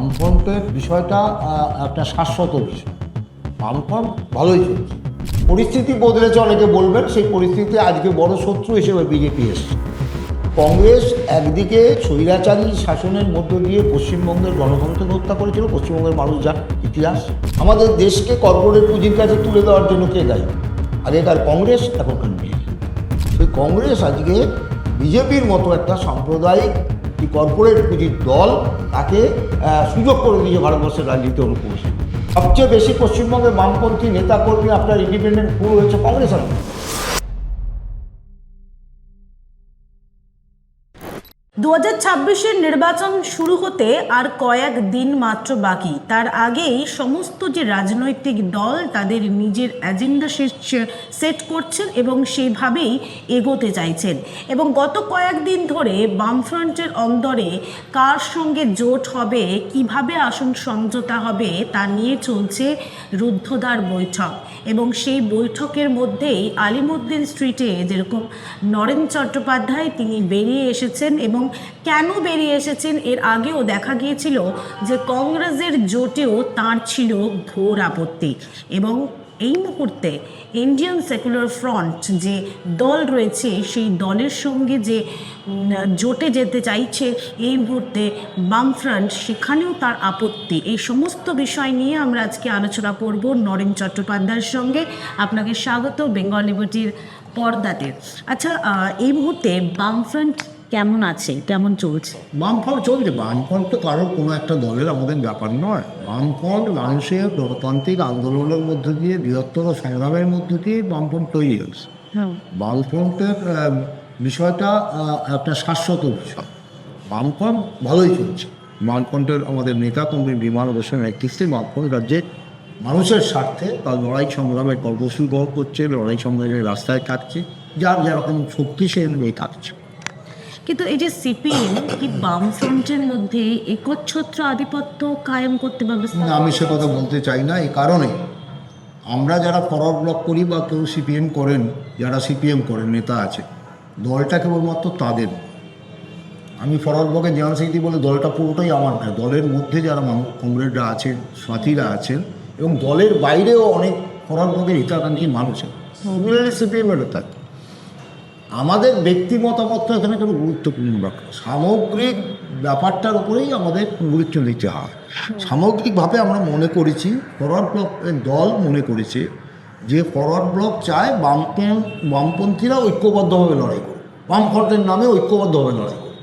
বামফ্রন্টের বিষয়টা একটা শাশ্বত বিষয়। বামফ্রন্ট ভালোই চলছে। পরিস্থিতি বদলেছে অনেকে বলবেন, সেই পরিস্থিতি আজকে বড় শত্রু হিসেবে বিজেপি এসছে। কংগ্রেস একদিকে স্বৈরাচারী শাসনের মধ্য দিয়ে পশ্চিমবঙ্গের গণতন্ত্রকে হত্যা করেছিল, পশ্চিমবঙ্গের মানুষ যার ইতিহাস। আমাদের দেশকে কর্পোরেট পুঁজির কাছে তুলে দেওয়ার জন্য কে দায়ী? আগেকার কংগ্রেস, এখনকার বিজেপি সেই কংগ্রেস আজকে বিজেপির মতো একটা সাম্প্রদায়িক কি কর্পোরেট পুঁজির দল তাকে সুযোগ করে দিয়েছে ভারতবর্ষের রাজনীতি অনুপ্রবেশ সবচেয়ে বেশি পশ্চিমবঙ্গের বামপন্থী নেতাকর্মী আপনার ইন্ডিপেন্ডেন্ট পুরো হয়েছে কংগ্রেস আমলে। দু হাজার ছাব্বিশের নির্বাচন শুরু হতে আর কয়েক দিন মাত্র বাকি। তার আগেই সমস্ত যে রাজনৈতিক দল তাদের নিজের এজেন্ডা সেট করছেন এবং সেইভাবেই এগোতে চাইছেন। এবং গত কয়েকদিন ধরে বামফ্রন্টের অন্দরে কার সঙ্গে জোট হবে, কীভাবে আসন সমঝোতা হবে তা নিয়ে চলছে রুদ্ধদ্বার বৈঠক। এবং সেই বৈঠকের মধ্যেই আলিমুদ্দিন স্ট্রিটে যেরকম নরেন চট্টোপাধ্যায় তিনি বেরিয়ে এসেছেন এবং কেন বেরিয়ে এসেছেন? এর আগেও দেখা গিয়েছিল যে কংগ্রেসের জোটেও তার ছিল ঘোর আপত্তি। এবং এই মুহূর্তে ইন্ডিয়ান সেকুলার ফ্রন্ট যে দল রয়েছে, সেই দলের সঙ্গে যে জোটে যেতে চাইছে, এই মুহূর্তে বামফ্রন্ট সেখানেও তার আপত্তি। এই সমস্ত বিষয় নিয়ে আমরা আজকে আলোচনা করব নরেন চট্টোপাধ্যায়ের সঙ্গে। আপনাকে স্বাগত, বেঙ্গল লিবার্টির পর্দাতে। আচ্ছা এই মুহূর্তে বামফ্রন্ট কেমন আছে? কেমন চলছে? বামফ্রন্ট চলছে। বামফ্রন্ট তো কারোর কোনো একটা দলের আমাদের ব্যাপার নয়। বামফ্রন্ট মানুষের গণতান্ত্রিক আন্দোলনের মধ্য দিয়ে বৃহত্তর সংগ্রামের মধ্য দিয়ে বামফ্রন্ট তৈরি হয়েছে। হ্যাঁ। বামফ্রন্টের বিষয়টা একটা শাশ্বত বিষয়। বামফ্রন্ট ভালোই চলছে। বামফ্রন্টের আমাদের নেতা কর্মী বিমান বসেন নেতৃত্বে বামফ্রন্ট রাজ্যে মানুষের স্বার্থে তার লড়াই সংগ্রামের কর্মসূচি গ্রহণ করছে লড়াই সংগ্রামের রাস্তায় থাকছে যার যেরকম শক্তি সে নিয়ে থাকছে কিন্তু এই যে সিপিএম কি বামফ্রন্টের মধ্যে একচ্ছত্র আধিপত্য কায়েম করতে পারবে না, আমি সে কথা বলতে চাই না এই কারণে আমরা যারা ফরওয়ার্ড ব্লক করি বা কেউ সিপিএম করেন যারা সিপিএম করেন নেতা আছে দলটা কেবলমাত্র তাদের। আমি ফরওয়ার্ড ব্লকের জেনারেল সেক্রেটারি বলে দলটা পুরোটাই আমার নয় দলের মধ্যে যারা মানুষ কমরেডরা আছেন সাথীরা আছেন এবং দলের বাইরেও অনেক ফরওয়ার্ড ব্লকের হিতাকাঙ্ক্ষী মানুষ আছে সিপিএমেরও থাকে আমাদের ব্যক্তি মতামতটা এখানে কোনো গুরুত্বপূর্ণ ব্যাপার সামগ্রিক ব্যাপারটার উপরেই আমাদের গুরুত্ব দিতে হয়। সামগ্রিকভাবে আমরা মনে করেছি ফরওয়ার্ড ব্লকের দল মনে করেছে যে ফরওয়ার্ড ব্লক চায় বামপন বামপন্থীরা ঐক্যবদ্ধভাবে লড়াই করুক। বামফ্রন্টের নামে ঐক্যবদ্ধভাবে লড়াই করুক।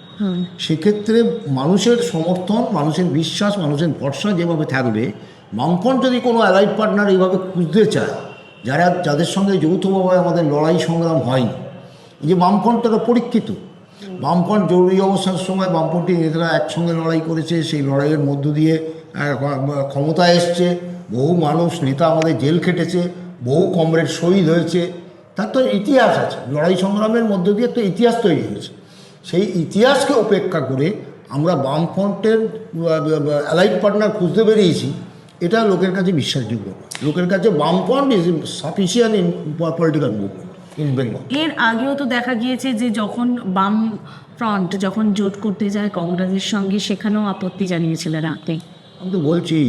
সেক্ষেত্রে মানুষের সমর্থন মানুষের বিশ্বাস মানুষের ভরসা যেভাবে থাকবে বামফ্রন্ট যদি কোনো অ্যালাইড পার্টনার এইভাবে খুঁজতে চায় যারা যাদের সঙ্গে যৌথভাবে আমাদের লড়াই সংগ্রাম হয়নি যে বামফ্রন্টটা পরীক্ষিত। বামফ্রন্ট জরুরি অবস্থার সময় বামপন্থী নেতারা একসঙ্গে লড়াই করেছে সেই লড়াইয়ের মধ্য দিয়ে আহ, ক্ষমতায় এসছে বহু মানুষ নেতা আমাদের জেল খেটেছে বহু কমরেড শহীদ হয়েছে। তার তো ইতিহাস আছে লড়াই সংগ্রামের মধ্য দিয়ে তো ইতিহাস তৈরি হয়েছে। সেই ইতিহাসকে উপেক্ষা করে আমরা বামফ্রন্টের অ্যালাইড পার্টনার খুঁজতে বেরিয়েছি। এটা লোকের কাছে বিশ্বাসযোগ্য লোকের কাছে বামফ্রন্ট is sufficient in political movement in Bengal. এর আগেও তো দেখা গিয়েছে যে যখন বাম ফ্রন্ট যখন জোট করতে যায় কংগ্রেসের সঙ্গে সেখানেও আপত্তি জানিয়েছিলেন আপনি। আমি তো বলছি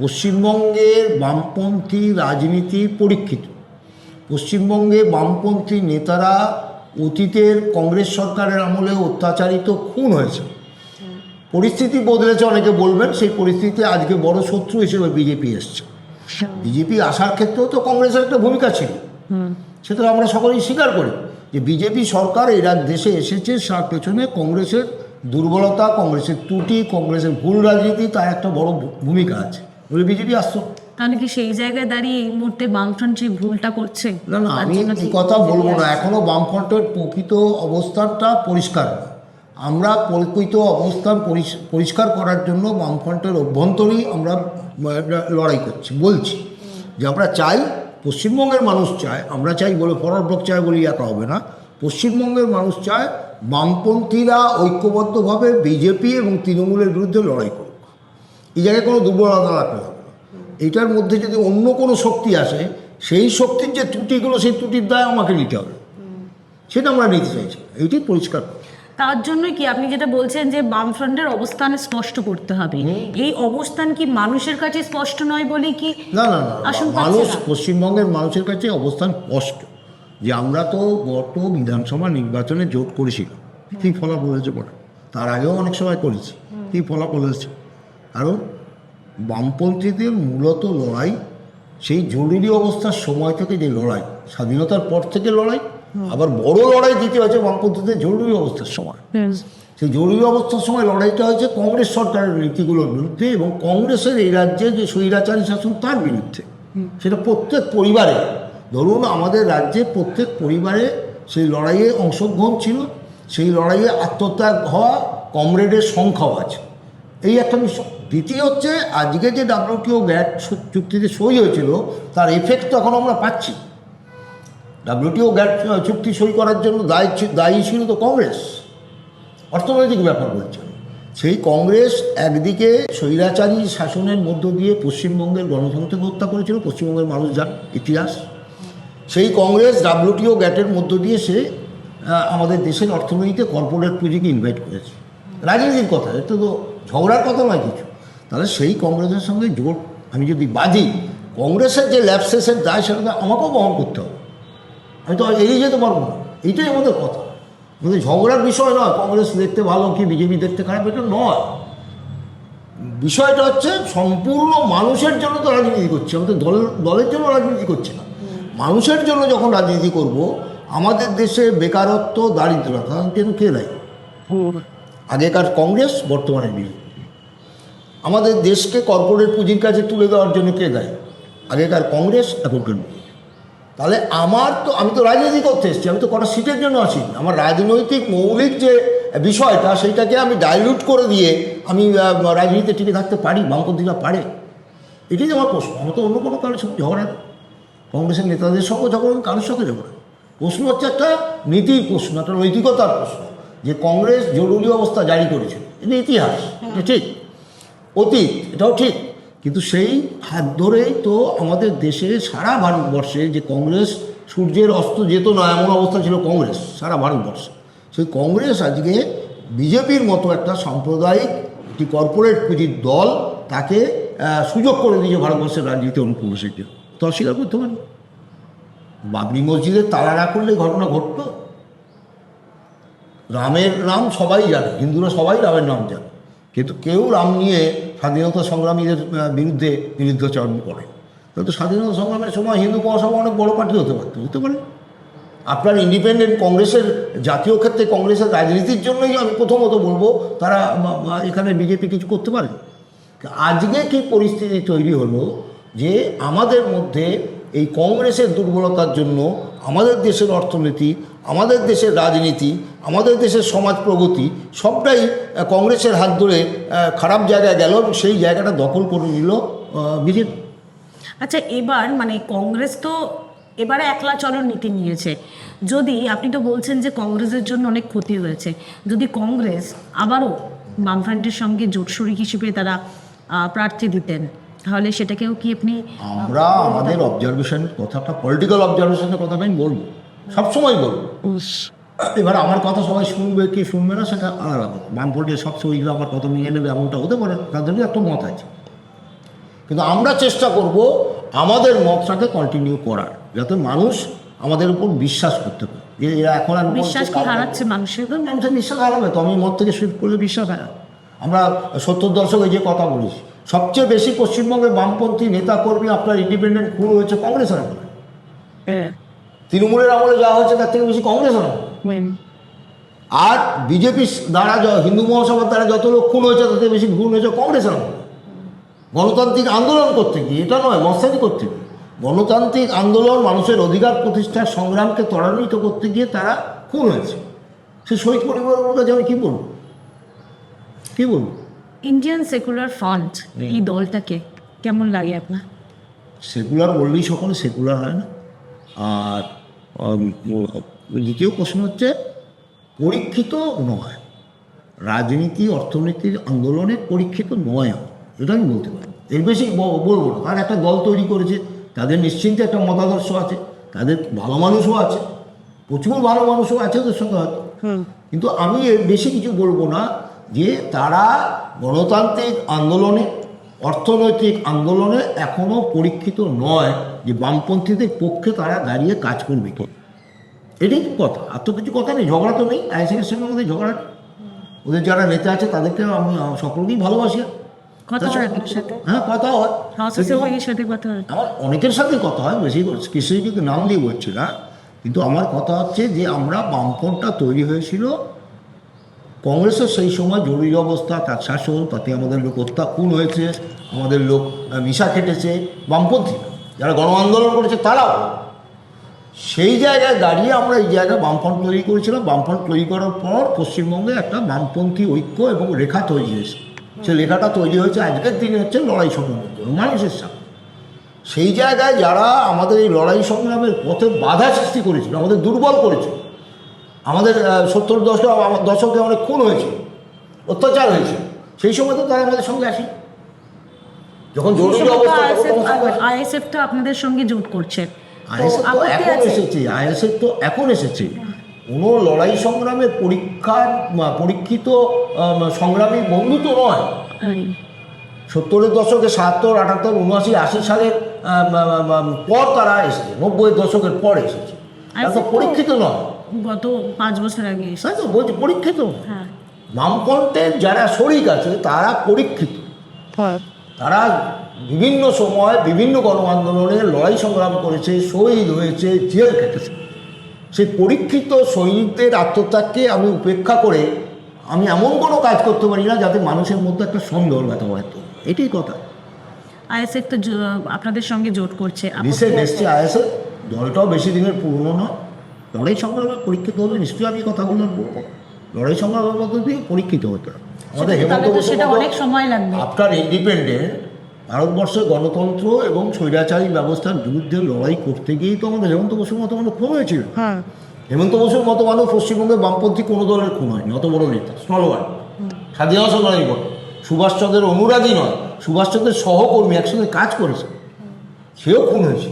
পশ্চিমবঙ্গের বামপন্থী রাজনীতি পরীক্ষিত। পশ্চিমবঙ্গে বামপন্থী নেতারা অতীতের কংগ্রেস সরকারের আমলে অত্যাচারিত খুন হয়েছে। পরিস্থিতি বদলেছে অনেকে বলবেন সেই পরিস্থিতিতে আজকে বড় শত্রু হিসেবে বিজেপি এসছে। বিজেপি আসার ক্ষেত্রেও তো কংগ্রেসের একটা ভূমিকা ছিল। সেটা আমরা সকলেই স্বীকার করি যে বিজেপি সরকার এই দেশে এসেছে তার পেছনে কংগ্রেসের দুর্বলতা কংগ্রেসের ত্রুটি কংগ্রেসের ভুল রাজনীতি তার একটা বড় ভূমিকা আছে। বলে বিজেপি আসতো। তাহলে কি সেই জায়গায় দাঁড়িয়ে এই মুহূর্তে বামফ্রন্ট সেই ভুলটা করছে? না না আমি এই কথা বলব না। এখনও বামফ্রন্টের প্রকৃত অবস্থানটা পরিষ্কার না। আমরা প্রকৃত অবস্থান পরিষ- পরিষ্কার করার জন্য বামফ্রন্টের অভ্যন্তরেই আমরা লড়াই করছি বলছি যে আমরা চাই পশ্চিমবঙ্গের মানুষ চায়, আমরা চাই বলে ফরওয়ার্ড ব্লক চায় বলেই একা হবে না, পশ্চিমবঙ্গের মানুষ চায় বামপন্থীরা ঐক্যবদ্ধভাবে বিজেপি এবং তৃণমূলের বিরুদ্ধে লড়াই করুক। এই জায়গায় কোনো দুর্বলতা রাখতে হবে এটার মধ্যে যদি অন্য কোনো শক্তি আসে, সেই শক্তির যে ত্রুটিগুলো, সেই ত্রুটির দায় আমাকে নিতে হবে। সেটা আমরা নিতে চাইছি এইটাই পরিষ্কার তার জন্য কি আপনি যেটা বলছেন যে বামফ্রন্টের অবস্থান স্পষ্ট করতে হবে। এই অবস্থান কি মানুষের কাছে স্পষ্ট নয় বলে কি না না মানুষ পশ্চিমবঙ্গের মানুষের কাছে অবস্থান স্পষ্ট। যে আমরা তো গত বিধানসভা নির্বাচনে জোট করেছিলাম। কী ফলাফল হয়েছে বলে? তার আগেও অনেক সময় করেছি। কী ফলাফল হয়েছে? কারণ বামপন্থীদের মূলত লড়াই সেই জরুরি অবস্থার সময় থেকে যে লড়াই স্বাধীনতার পর থেকে লড়াই আবার বড় লড়াই দিতে হয়েছে বামপন্থীদের জরুরি অবস্থার সময়। সেই জরুরি অবস্থার সময় লড়াইটা হয়েছে কংগ্রেস সরকারের নীতিগুলোর বিরুদ্ধে এবং কংগ্রেসের এই রাজ্যে যে স্বৈরাচারী শাসন তার বিরুদ্ধে। সেটা প্রত্যেক পরিবারে ধরুন আমাদের রাজ্যে প্রত্যেক পরিবারে সেই লড়াইয়ে অংশগ্রহণ ছিল সেই লড়াইয়ে আত্মত্যাগ হওয়া কমরেডের সংখ্যাও আছে। এই একটা বিষয়। দ্বিতীয় হচ্ছে আজকে যে ডাব্লিউটিও গ্যাট চুক্তিতে সই হয়েছিল তার এফেক্ট তো এখন আমরা পাচ্ছি। ডাব্লিউটিও গ্যাট চুক্তি সই করার জন্য দায়ী দায়ী ছিল তো কংগ্রেস। অর্থনৈতিক ব্যাপার বলছে সেই কংগ্রেস একদিকে স্বৈরাচারী শাসনের মধ্য দিয়ে পশ্চিমবঙ্গের গণতন্ত্রকে হত্যা করেছিল, পশ্চিমবঙ্গের মানুষ যার ইতিহাস। সেই কংগ্রেস ডাব্লিউটিও গ্যাটের মধ্য দিয়ে সে আমাদের দেশের অর্থনীতিতে কর্পোরেট পুঁজিকে ইনভাইট করেছে। রাজনীতির কথা এটা তো ঝগড়ার কথা নয় কিছু। তাহলে সেই কংগ্রেসের সঙ্গে জোট, আমি যদি বাজি, কংগ্রেসের যে ল্যাপসেসের দায় সেটা আমাকেও বহন করতে হবে। আমি তো এড়িয়ে যেতে পারব না। এইটাই আমাদের কথা। আমাদের ঝগড়ার বিষয় নয়, কংগ্রেস দেখতে ভালো কি বিজেপি দেখতে খারাপ, এটা নয়। বিষয়টা হচ্ছে সম্পূর্ণ মানুষের জন্য তো রাজনীতি করছে। আমাদের দল, দলের জন্য রাজনীতি করছে না। মানুষের জন্য যখন রাজনীতি করব, আমাদের দেশে বেকারত্ব, দারিদ্রতা জন্য কে দেয় আগেকার কংগ্রেস বর্তমানে বিজেপি। আমাদের দেশকে কর্পোরেট পুঁজির কাছে তুলে দেওয়ার জন্য কে দেয়? আগেকার কংগ্রেস এখনকার বিজেপি তাহলে আমার তো, আমি তো রাজনীতি করতে এসেছি, আমি তো কটা সিটের জন্য আছি। আমার রাজনৈতিক মৌলিক যে বিষয়টা, সেইটাকে আমি ডাইলিউট করে দিয়ে আমি রাজনীতিতে টিকে থাকতে পারি, বামপন্থীরা পারে। এটাই আমার প্রশ্ন। আমার তো অন্য কোনো কারোর সঙ্গে ঝগড়া। কংগ্রেসের নেতাদের সঙ্গে ঝগড়া কারোর সঙ্গে ঝগড়া প্রশ্ন হচ্ছে একটা নীতির প্রশ্ন, একটা নৈতিকতার প্রশ্ন, যে কংগ্রেস জরুরি অবস্থা জারি করেছে। এটা ইতিহাস, এটা ঠিক। অতীত, এটাও ঠিক। কিন্তু সেই হাত ধরেই তো আমাদের দেশে সারা ভারতবর্ষে যে কংগ্রেস, সূর্যের অস্ত যেত না, এমন অবস্থা ছিল কংগ্রেস সারা ভারতবর্ষে। সেই কংগ্রেস আজকে বিজেপির মতো একটা সাম্প্রদায়িক, একটি কর্পোরেট পুঁজির দল তাকে সুযোগ করে দিয়েছে ভারতবর্ষের রাজনীতি অনুপ্রবেশের জন্য তো অস্বীকার করতে পারেন? বাবরি মসজিদের তালা না করলে ঘটনা ঘটতো। রামের নাম সবাই জানে, হিন্দুরা সবাই রামের নাম জানে। কিন্তু কেউ রাম নিয়ে স্বাধীনতা সংগ্রামীদের বিরুদ্ধে বিরুদ্ধাচরণ করে। কিন্তু স্বাধীনতা সংগ্রামের সময় হিন্দু মহাসভা অনেক বড় পার্টি হতে পারতো, হতে পারে। আপনার ইন্ডিপেন্ডেন্ট কংগ্রেসের জাতীয় ক্ষেত্রে কংগ্রেসের রাজনীতির জন্যই আমি প্রথমত বলব, তারা এখানে বিজেপি কিছু করতে পারে আজকে কি পরিস্থিতি তৈরি হলো যে আমাদের মধ্যে এই কংগ্রেসের দুর্বলতার জন্য আমাদের দেশের অর্থনীতি, আমাদের দেশের রাজনীতি আমাদের দেশের সমাজ প্রগতি সবটাই কংগ্রেসের হাত ধরে খারাপ জায়গায় গেল সেই জায়গাটা দখল করে নিল বিজেপি। আচ্ছা এবার মানে কংগ্রেস তো এবারে একলা চলন নীতি নিয়েছে। যদি আপনি তো বলছেন যে কংগ্রেসের জন্য অনেক ক্ষতি হয়েছে। যদি কংগ্রেস আবারও বামফ্রন্টের সঙ্গে জোট শরিক হিসেবে তারা প্রার্থী দিতেন তাহলে সেটাকেও কি আপনি আমরা আমাদের অবজারভেশনের কথাটা পলিটিক্যাল অবজারভেশনের কথাটা আমি বলব। সবসময় বলব। এবার আমার কথা সবাই শুনবে কি শুনবে না সেটা আলাদা কথা। বামপন্থী সব শরীরে আমার কথা নিয়ে নেবে এমনটা হতে পারে। তাদের একটা মত আছে। কিন্তু আমরা চেষ্টা করব আমাদের মতটাকে কন্টিনিউ করার যাতে মানুষ আমাদের উপর বিশ্বাস করতে পারে। যে এরা এখন আর বিশ্বাস কি হারাচ্ছে মানুষের মানুষের বিশ্বাস হারাবে তো আমি মত থেকে শিফট করলে বিশ্বাস হারাবে আমরা সত্তর দশকে যে কথা বলেছি সবচেয়ে বেশি পশ্চিমবঙ্গে বামপন্থী নেতা কর্মী আপনার ইন্ডিপেন্ডেন্ট খুন হয়েছে কংগ্রেসের আমলে। তৃণমূলের আমলে যা হয়েছে তার থেকে বেশি কংগ্রেসের আমলে। আর বিজেপি দ্বারা য- হিন্দু মহাসভার দ্বারা যত লোক খুন হয়েছে তাতে বেশি খুন হয়েছে কংগ্রেসের গণতান্ত্রিক আন্দোলন করতে গিয়ে এটা নয় মস্তানি করতে গিয়ে। গণতান্ত্রিক আন্দোলন মানুষের অধিকার প্রতিষ্ঠার সংগ্রামকে ত্বরান্বিত করতে গিয়ে তারা খুন হয়েছে। সে শহীদ পরিবারের কাছে আমি কী বলব? কী বলব? ইন্ডিয়ান সেকুলার ফ্রন্ট এই দলটাকে কেমন লাগে আপনার? সেকুলার বললেই সকলে সেকুলার হয় না। আর দ্বিতীয় প্রশ্ন হচ্ছে পরীক্ষিত নয়। রাজনীতি অর্থনীতির আন্দোলনে পরীক্ষিত নয় এটা আমি বলতে পারি। এর বেশি বলব না। আর একটা দল তৈরি করেছে তাদের নিশ্চিন্তে একটা মতাদর্শ আছে তাদের ভালো মানুষও আছে প্রচুর ভালো মানুষও আছে ওদের সঙ্গে হয়তো। কিন্তু আমি এর বেশি কিছু বলব না যে তারা গণতান্ত্রিক আন্দোলনে অর্থনৈতিক আন্দোলনে এখনও পরীক্ষিত নয় যে বামপন্থীদের পক্ষে তারা দাঁড়িয়ে কাজ করবে এটাই তো কথা আর তো কিছু কথা নেই ঝগড়া তো নেই আইসিএর সঙ্গে আমাদের ঝগড়া ওদের যারা নেতা আছে তাদেরকে আমি সকলকেই ভালোবাসি। হয় হ্যাঁ কথা হয়। আমার অনেকের সাথে কথা হয় বেশি কিছু কিছু নাম দিয়ে বলছি না কিন্তু আমার কথা হচ্ছে যে আমরা বামফ্রন্টটা তৈরি হয়েছিল। কংগ্রেসের সেই সময় জরুরি অবস্থা তার শাসন তাতে আমাদের লোক হত্যা খুন হয়েছে আমাদের লোক মিশা খেটেছে বামপন্থী। যারা গণ আন্দোলন করেছে তারাও সেই জায়গায় দাঁড়িয়ে আমরা এই জায়গায় বামফ্রন্ট তৈরি করেছিলাম। বামফ্রন্ট তৈরি করার পর পশ্চিমবঙ্গে একটা বামপন্থী ঐক্য এবং রেখা তৈরি হয়েছে। সেই লেখাটা তৈরি হয়েছে আজকের দিনে হচ্ছে লড়াই সংগ্রামের জন্য মানুষের সাথে। সেই জায়গায় যারা আমাদের এই লড়াই সংগ্রামের পথে বাধা সৃষ্টি করেছিল আমাদের দুর্বল করেছিল আমাদের সত্তর দশক আমার দশকে অনেক খুন হয়েছে অত্যাচার হয়েছে সেই সময় তো তারা আমাদের সঙ্গে আসে যখন জরুরি অবস্থা তখন তো আমার সঙ্গে আসে। আইএসএফ তো আপনাদের সঙ্গে জোট করছে। আইএসএফ তো এখন এসেছে আইএসএফ তো এখন এসেছে। কোনো লড়াই সংগ্রামের পরীক্ষার পরীক্ষিত সংগ্রামী বন্ধু তো নয়। সত্তরের দশকে সাতাত্তর আটাত্তর উনআশি আশি সালের পর তারা এসেছে নব্বই দশকের পর এসেছে। তো পরীক্ষিত নয়। গত পাঁচ বছর আগে তাই তো বলছি পরীক্ষিত হ্যাঁ। বামফ্রন্টের যারা শরিক আছে তারা পরীক্ষিত। তারা বিভিন্ন সময় বিভিন্ন গণ আন্দোলনে লড়াই সংগ্রাম করেছে শহীদ হয়েছে জেল কেটেছে সেই পরীক্ষিত সৈনিকদের আত্মত্যাগকে আমি উপেক্ষা করে আমি এমন কোনো কাজ করতে পারি না যাতে মানুষের মধ্যে একটা সন্দেহ ব্যথা হয়তো এটাই কথা। আইএসএফ তো আপনাদের সঙ্গে জোট করছে। রিসেন্ট? এসছে আইএসএ দলটাও বেশি দিনের পুরনো নয়। লড়াই সংগ্রামে পরীক্ষিত হলে নিশ্চয়ই আমি কথাগুলো বলব। লড়াই সংগ্রামের মধ্য দিয়ে পরীক্ষিত হতে আমাদের সেটা- হেমন্ত সেটা অনেক সময় লাগবে। আফটার ইন্ডিপেন্ডেন্ট ভারতবর্ষের গণতন্ত্র এবং স্বৈরাচারী ব্যবস্থার বিরুদ্ধে লড়াই করতে গিয়েই তো আমাদের হেমন্ত বসুর মতো মানুষ খুন হয়েছিল। হ্যাঁ। হেমন্ত বসুর মতো মানুষ পশ্চিমবঙ্গে বামপন্থী কোনো দলের খুন হয়নি অত বড় নেতা স্টলওয়ার্ড স্বাধীনতা সংগ্রামী বলে সুভাষচন্দ্রের অনুরাগী নয় সুভাষচন্দ্রের সহকর্মী একসঙ্গে কাজ করেছে। সেও খুন হয়েছে।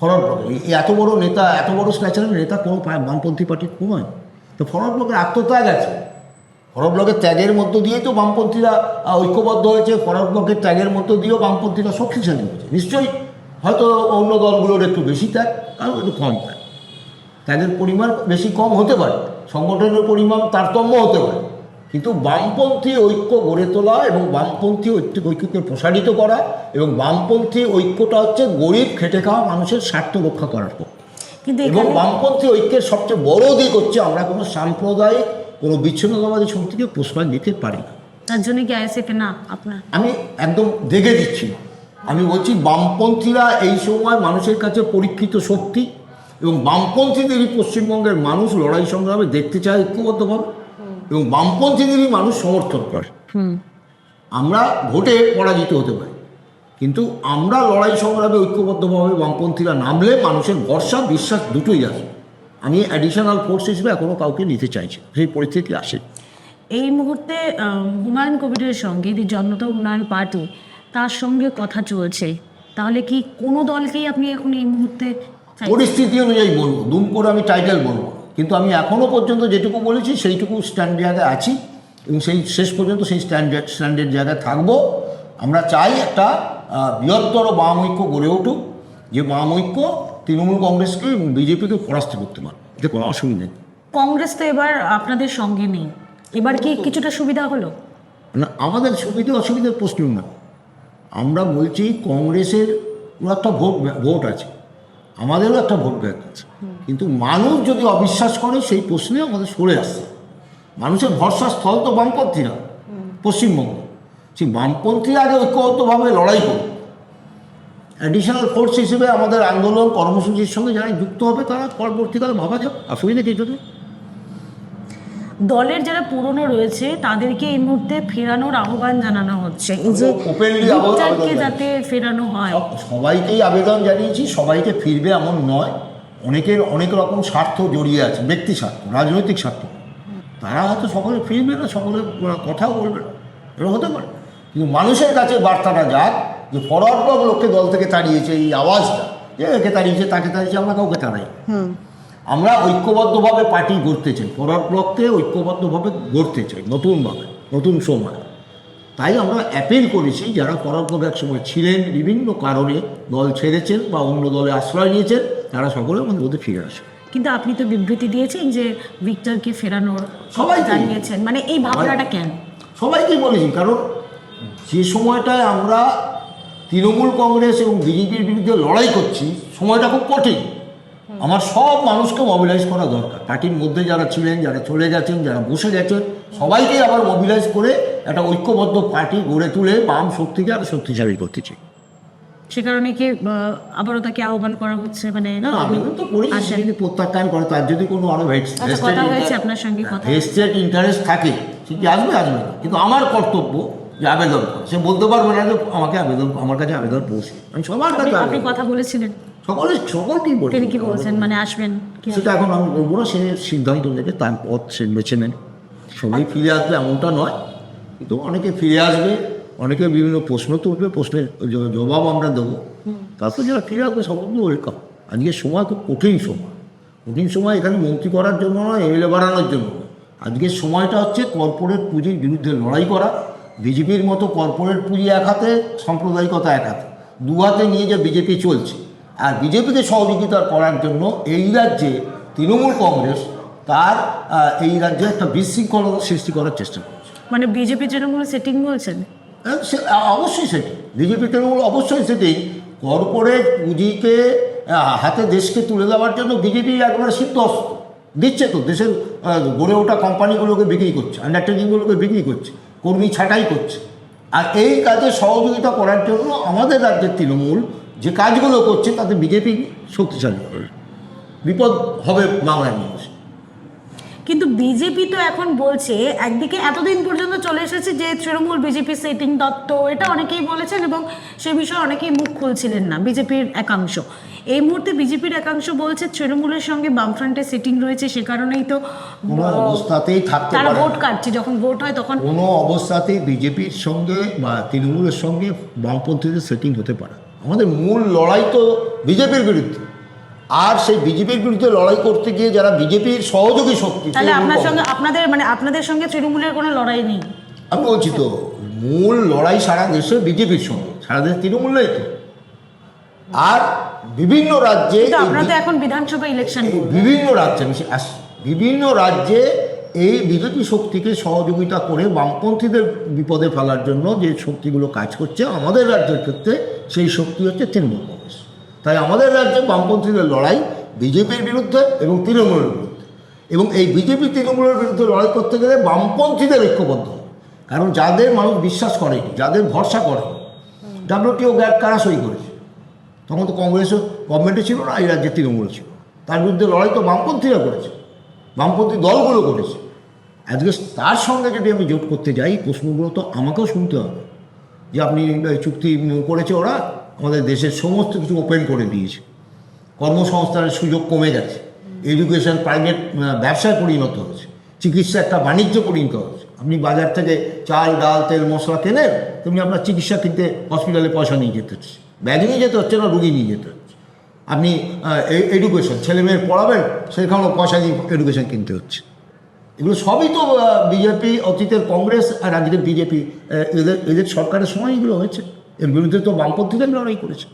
ফরওয়ার্ড ব্লকে এই এত বড় নেতা এত বড় স্ট্যাচারের নেতা কোনো বামপন্থী পার্টির খুন হয় তো ফরওয়ার্ড ব্লকের আত্মত্যাগ আছে। ফরওয়ার্ড ব্লকের ত্যাগের মধ্য দিয়েই তো বামপন্থীরা ঐক্যবদ্ধ হয়েছে। ফরওয়ার্ড ব্লকের ত্যাগের মধ্য দিয়েও বামপন্থীরা শক্তিশালী হয়েছে। নিশ্চয়ই হয়তো অন্য দলগুলোর একটু বেশি ত্যাগ আর একটু কম ত্যাগ। ত্যাগের পরিমাণ বেশি কম হতে পারে সংগঠনের পরিমাণ তারতম্য হতে পারে। কিন্তু বামপন্থী ঐক্য গড়ে তোলা এবং বামপন্থী ঐক্য ঐক্যকে প্রসারিত করা এবং বামপন্থী ঐক্যটা হচ্ছে গরিব খেটে খাওয়া মানুষের স্বার্থ রক্ষা করার পক্ষে কিন্তু এবং বামপন্থী ঐক্যের সবচেয়ে বড় দিক হচ্ছে আমরা কোনো সাম্প্রদায়িক কোনো বিচ্ছিন্নতাবাদী শক্তিকে প্রশ্রয় দিতে পারি না। তার জন্য কি আইএসএফ না আপনার? আমি একদম দেখে দিচ্ছি। আমি বলছি বামপন্থীরা এই সময় মানুষের কাছে পরীক্ষিত শক্তি এবং বামপন্থীদেরই পশ্চিমবঙ্গের মানুষ লড়াই সংগ্রামে দেখতে চায় ঐক্যবদ্ধভাবে এবং বামপন্থীদেরই মানুষ সমর্থন করে। আমরা ভোটে পরাজিত হতে পারি কিন্তু আমরা লড়াই সংগ্রামে ঐক্যবদ্ধভাবে বামপন্থীরা নামলে মানুষের ভরসা বিশ্বাস দুটোই আসে আমি অ্যাডিশনাল ফোর্স হিসেবে এখনও কাউকে নিতে চাইছি সেই পরিস্থিতি আসে। এই মুহূর্তে হুমায়ুন কবিরের সঙ্গে যে জনতা উন্নয়ন পার্টি তার সঙ্গে কথা চলছে। তাহলে কি কোনো দলকেই আপনি এখন এই মুহূর্তে পরিস্থিতি অনুযায়ী বলব দুম করে আমি টাইটেল বলব কিন্তু আমি এখনও পর্যন্ত যেটুকু বলেছি সেইটুকু স্ট্যান্ড জায়গায় আছি এবং সেই শেষ পর্যন্ত সেই স্ট্যান্ডার্ড স্ট্যান্ডের জায়গায় থাকব। আমরা চাই একটা বৃহত্তর বাম ঐক্য গড়ে উঠুক। যে বাম ঐক্য তৃণমূল কংগ্রেসকে এবং বিজেপিকে পরাস্ত করতে পারে এতে কোনো অসুবিধা নেই। কংগ্রেস তো এবার আপনাদের সঙ্গে নেই। এবার কি কিছুটা সুবিধা হলো? না আমাদের সুবিধা অসুবিধার প্রশ্ন না। আমরা বলছি কংগ্রেসের একটা ভোট ভোট আছে। আমাদেরও একটা ভোট ব্যাংক আছে। কিন্তু মানুষ যদি অবিশ্বাস করে সেই প্রশ্নে আমাদের সরে আসছে মানুষের ভরসা স্থল তো বামপন্থীরা পশ্চিমবঙ্গ। সেই বামপন্থীরা আগে ঐক্যবদ্ধভাবে লড়াই করবে। অ্যাডিশনাল ফোর্স হিসেবে আমাদের আন্দোলন কর্মসূচির সঙ্গে যারা যুক্ত হবে তারা পরবর্তীকালে ভাবা যাক অসুবিধা কিছু নেই দলের যারা পুরনো রয়েছে তাদেরকে এই মুহূর্তে ফেরানোর আহ্বান জানানো হচ্ছে। যে যাতে ফেরানো হয়। সবাইকেই আবেদন জানিয়েছি সবাইকে ফিরবে এমন নয়। অনেকের অনেক রকম স্বার্থ জড়িয়ে আছে ব্যক্তি স্বার্থ রাজনৈতিক স্বার্থ। তারা হয়তো সকলে ফিরবে না সকলে কথাও বলবে না। এটা হতে পারে। কিন্তু মানুষের কাছে বার্তাটা যাক যে ফরওয়ার্ড ব্লক লোককে দল থেকে তাড়িয়েছে এই আওয়াজটা যে একে তাড়িয়েছে তাকে তাড়িয়েছে আমরা কাউকে তাড়াই আমরা ঐক্যবদ্ধভাবে পার্টি গড়তে চাই ফরওয়ার্ড ব্লককে ঐক্যবদ্ধভাবে গড়তে চাই নতুনভাবে নতুন সময়। তাই আমরা অ্যাপিল করেছি যারা ফরওয়ার্ড ব্লক এক সময় ছিলেন বিভিন্ন কারণে দল ছেড়েছেন বা অন্য দলে আশ্রয় নিয়েছেন তারা সকলে আমাদের মধ্যে ফিরে আসে। কিন্তু আপনি তো বিবৃতি দিয়েছেন যে ভিক্টরকে ফেরানোর সবাই জানিয়েছেন মানে এই ভাবনাটা কেন? সবাইকেই বলেছি কারণ যে সময়টায় আমরা তৃণমূল কংগ্রেস এবং বিজেপির বিরুদ্ধে লড়াই করছি সময়টা খুব কঠিন। আমার সব মানুষকে মোবিলাইজ করা দরকার। পার্টির মধ্যে যারা ছিলেন যারা চলে গেছেন যারা বসে গেছেন সবাইকেই আবার মোবিলাইজ করে একটা ঐক্যবদ্ধ পার্টি গড়ে তুলে বাম শক্তিকে আরও শক্তিশালী করতে চাই। সে কারণে কি আবারও তাকে আহ্বান করা হচ্ছে? মানে না আবেদন তো করি আসেন। যদি প্রত্যাখ্যান করে তার যদি কোনো আরও আচ্ছা কথা হয়েছে আপনার সঙ্গে কথা ভেস্টেড ইন্টারেস্ট থাকে ঠিকই আসবে? আসবে কিন্তু আমার কর্তব্য যে আবেদন সে বলতে পারবে না যে আমাকে আবেদন আমার কাছে আবেদন পৌঁছে আমি সবার কাছে আপনি- কথা বলেছিলেন। সকলে সকলকেই বলি তিনি কি বলছেন? মানে আসবেন সেটা এখন আমি বলব না সে সিদ্ধান্ত নেবে তার পথ সে বেছে নেন সবাই ফিরে আসবে এমনটা নয় কিন্তু অনেকে ফিরে আসবে অনেকে বিভিন্ন প্রশ্ন তুলবে প্রশ্নের জবাব আমরা দেবো। তারপর যারা ফিরে আসবে সকলকে ওয়েলকাম আজকে সময় খুব কঠিন সময়। কঠিন সময় এখানে মন্ত্রী করার জন্য নয় এমএলএ বাড়ানোর জন্য নয়। আজকের সময়টা হচ্ছে কর্পোরেট পুঁজির বিরুদ্ধে লড়াই করা। বিজেপির মতো কর্পোরেট পুঁজি এক হাতে সাম্প্রদায়িকতা এক হাতে। দু হাতে নিয়ে যে বিজেপি চলছে। আর বিজেপিকে সহযোগিতা করার জন্য এই রাজ্যে তৃণমূল কংগ্রেস তার এই রাজ্যে একটা বিশৃঙ্খলতা সৃষ্টি করার চেষ্টা করছে। মানে বিজেপি তৃণমূল সেটিং বলছেন? হ্যাঁ, অবশ্যই সেটি। বিজেপি তৃণমূল অবশ্যই সেটি কর্পোরেট পুঁজিকে হাতে দেশকে তুলে দেওয়ার জন্য বিজেপি একবারে সিদ্ধস্ত দিচ্ছে তো দেশের গড়ে ওঠা কোম্পানিগুলোকে বিক্রি করছে আন্ডারটেকিংগুলোকে বিক্রি করছে। কর্মী ছাঁটাই করছে। আর এই কাজে সহযোগিতা করার জন্য আমাদের রাজ্যের তৃণমূল যে কাজগুলো করছে, তাতে বিজেপি শক্তিশালী হবে। বিপদ হবে বাংলার মানুষ কিন্তু বিজেপি তো এখন বলছে, একদিকে এতদিন পর্যন্ত চলে এসেছে যে তৃণমূল, বিজেপি, সেটিং দত্ত, এটা অনেকেই বলেছেন এবং সে বিষয়ে অনেকেই মুখ খুলছিলেন না, বিজেপির একাংশ। এই মুহূর্তে বিজেপির একাংশ বলছে তৃণমূলের সঙ্গে বামফ্রন্টের সেটিং রয়েছে সে কারণেই তো কোনো অবস্থাতেই থাকতে তারা ভোট কাটছে যখন ভোট হয় তখন কোনো অবস্থাতেই বিজেপির সঙ্গে বা তৃণমূলের সঙ্গে বামপন্থীদের সেটিং হতে পারে আমাদের মূল লড়াই তো বিজেপির বিরুদ্ধে। আর সেই বিজেপির বিরুদ্ধে লড়াই করতে গিয়ে যারা বিজেপির সহযোগী শক্তি তাহলে আপনার সঙ্গে আপনাদের মানে আপনাদের সঙ্গে তৃণমূলের কোনো লড়াই নেই? আমি বলছি তো মূল লড়াই সারা দেশে বিজেপির সঙ্গে সারা দেশে তৃণমূল নেই তো। আর বিভিন্ন রাজ্যে তো এখন বিধানসভা ইলেকশন বিভিন্ন রাজ্যে আমি বিভিন্ন রাজ্যে এই বিজেপি শক্তিকে সহযোগিতা করে বামপন্থীদের বিপদে ফেলার জন্য যে শক্তিগুলো কাজ করছে আমাদের রাজ্যের ক্ষেত্রে সেই শক্তি হচ্ছে তৃণমূল কংগ্রেস। তাই আমাদের রাজ্যে বামপন্থীদের লড়াই বিজেপির বিরুদ্ধে এবং তৃণমূলের বিরুদ্ধে। এবং এই বিজেপি তৃণমূলের বিরুদ্ধে লড়াই করতে গেলে বামপন্থীদের ঐক্যবদ্ধ কারণ যাদের মানুষ বিশ্বাস করেনি যাদের ভরসা করে ডাব্লিউটিও গ্যাট কারা সই করেছে তখন তো কংগ্রেসও গভর্নমেন্টে ছিল না, এই রাজ্যে তৃণমূলে ছিল। তার বিরুদ্ধে লড়াই তো বামপন্থীরা করেছে। বামপন্থী দলগুলো করেছে। আজকে তার সঙ্গে যদি আমি জোট করতে যাই, প্রশ্নগুলো তো আমাকেও শুনতে হবে। যে আপনি চুক্তি করেছে ওরা, আমাদের দেশের সমস্ত কিছু ওপেন করে দিয়েছে। কর্মসংস্থানের সুযোগ কমে গেছে। এডুকেশন প্রাইভেট ব্যবসায় পরিণত হয়েছে। চিকিৎসা একটা বাণিজ্য পরিণত হয়েছে। আপনি বাজার থেকে চাল, ডাল, তেল, মশলা কেনেন, তেমনি আপনার চিকিৎসা কিনতে হসপিটালে পয়সা নিয়ে যেতে হচ্ছে। ব্যাগ নিয়ে যেতে হচ্ছে না রুগী নিয়ে যেতে হচ্ছে। আপনি এডুকেশন ছেলে মেয়ের পড়াবেন সেখানেও পয়সা দিয়ে এডুকেশন কিনতে হচ্ছে। এগুলো সবই তো বিজেপি অতীতের কংগ্রেস আর আজকের বিজেপি এদের এদের সরকারের সময় এগুলো হয়েছে। এর বিরুদ্ধে তো বামপন্থীদের লড়াই করেছে।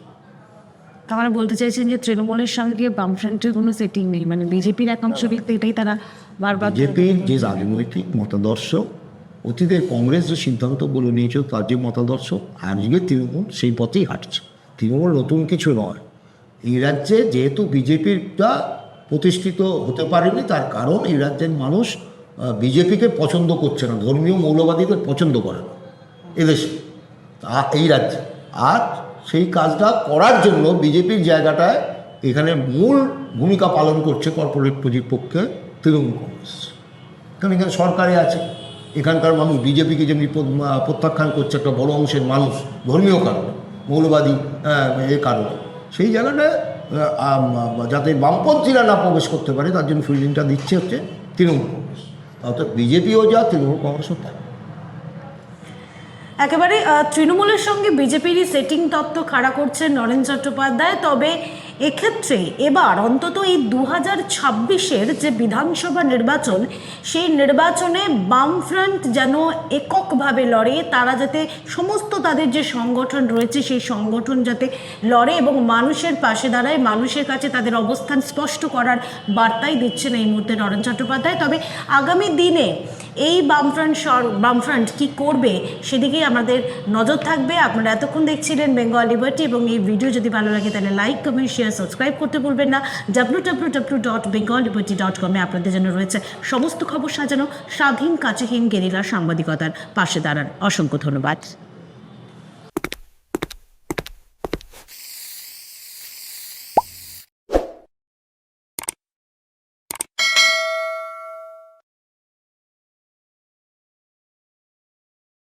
তাহলে বলতে চাইছেন যে তৃণমূলের সঙ্গে বামফ্রন্টের কোনো সেটিং নেই মানে বিজেপির একাংশ ব্যক্তি এটাই তারা বারবার বিজেপির যে রাজনৈতিক মতাদর্শ অতীতের কংগ্রেস যে সিদ্ধান্তগুলো নিয়েছে তার যে মতাদর্শ আজকে তৃণমূল সেই পথেই হাঁটছে। তৃণমূল নতুন কিছু নয়। এই রাজ্যে যেহেতু বিজেপিরটা প্রতিষ্ঠিত হতে পারেনি, তার কারণ এই রাজ্যের মানুষ বিজেপিকে পছন্দ করছে না, ধর্মীয় মৌলবাদীদের পছন্দ করে না। এদেশে এই রাজ্যে। আর সেই কাজটা করার জন্য বিজেপির জায়গাটায় এখানে মূল ভূমিকা পালন করছে কর্পোরেট পুঁজির পক্ষে তৃণমূল কংগ্রেস। কারণ এখানে সরকারে আছে। এখানকার মানুষ, বিজেপিকে যেমনি প্রত্যাখ্যান করছে একটা বড় অংশের মানুষ, ধর্মীয় কারণে। মৌলবাদী আহ, এ কারণে। সেই জায়গাটা যাতে বামপন্থীরা না প্রবেশ করতে পারে তার জন্য ফিল্ডিংটা দিচ্ছে হচ্ছে তৃণমূল কংগ্রেস। অর্থাৎ বিজেপিও যা তৃণমূল কংগ্রেসও তাই একেবারে তৃণমূলের সঙ্গে বিজেপিরই সেটিং তত্ত্ব খাড়া করছেন নরেন চট্টোপাধ্যায়। তবে এক্ষেত্রে এবার অন্তত এই দু হাজার ছাব্বিশের যে বিধানসভা নির্বাচন, সেই নির্বাচনে বামফ্রন্ট যেন এককভাবে লড়ে, তারা যাতে সমস্ত তাদের যে সংগঠন রয়েছে, সেই সংগঠন যাতে লড়ে এবং মানুষের পাশে দাঁড়ায়, মানুষের কাছে তাদের অবস্থান স্পষ্ট করার বার্তাই দিচ্ছেন এই মুহূর্তে নরেন চট্টোপাধ্যায়। তবে আগামী দিনে এই বামফ্রন্ট সর, বামফ্রন্ট কি করবে সেদিকেই আমাদের নজর থাকবে। আপনারা এতক্ষণ দেখছিলেন বেঙ্গল লিবার্টি এবং এই ভিডিও যদি ভালো লাগে তাহলে লাইক, কমেন্ট শেয়ার সাবস্ক্রাইব করতে ভুলবেন না। W W W dot Bengal liberty dot কমে আপনাদের জন্য রয়েছে সমস্ত খবর সাজানো স্বাধীন কাছেহীন গেরিলা সাংবাদিকতার পাশে দাঁড়ান। অসংখ্য ধন্যবাদ।